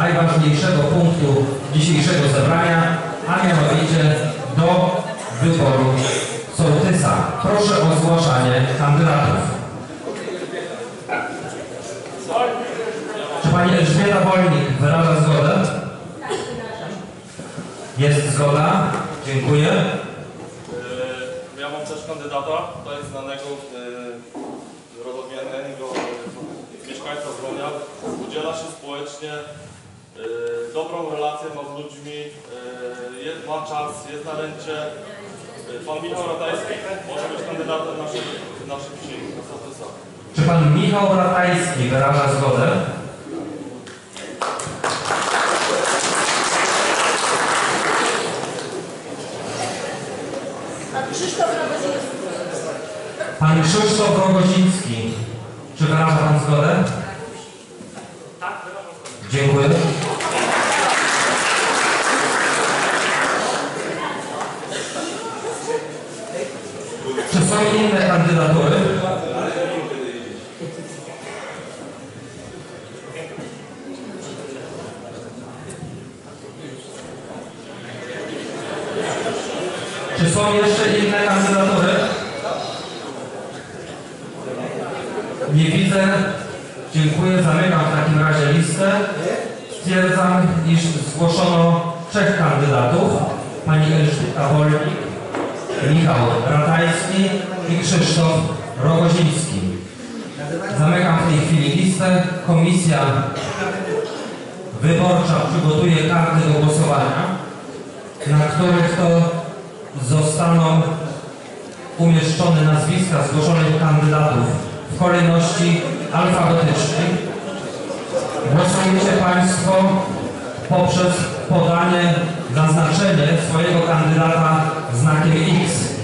najważniejszego punktu dzisiejszego zebrania, a mianowicie do wyboru sołtysa. Proszę o zgłaszanie kandydatów. Czy pani Elżbieta Wolnik wyraża zgodę? Jest zgoda. Dziękuję. E, Ja mam też kandydata, to jest znanego e, rodowiennego e, mieszkańca Wronia. Udziela się społecznie, dobrą relację ma z ludźmi, e, jest, ma czas, jest na rencie. E, Pan Michał Ratajski może być kandydatem naszej, naszej wsi, na sołtysa. Czy pan Michał Ratajski wyraża zgodę? Pan Krzysztof Rogoziński. Pan Krzysztof Rogoziński. Czy wyraża pan zgodę? Tak, wyrażam zgodę. Dziękuję. Inne kandydatury? Czy są jeszcze inne kandydatury? Nie widzę. Dziękuję. Zamykam w takim razie listę. Stwierdzam, iż zgłoszono trzech kandydatów. Pani Elżbieta Wolnik, Michał Ratajski i Krzysztof Rogoziński. Zamykam w tej chwili listę. Komisja wyborcza przygotuje karty do głosowania, na których to zostaną umieszczone nazwiska zgłoszonych kandydatów w kolejności alfabetycznej. Głosujcie Państwo poprzez podanie, zaznaczenie swojego kandydata znakiem X.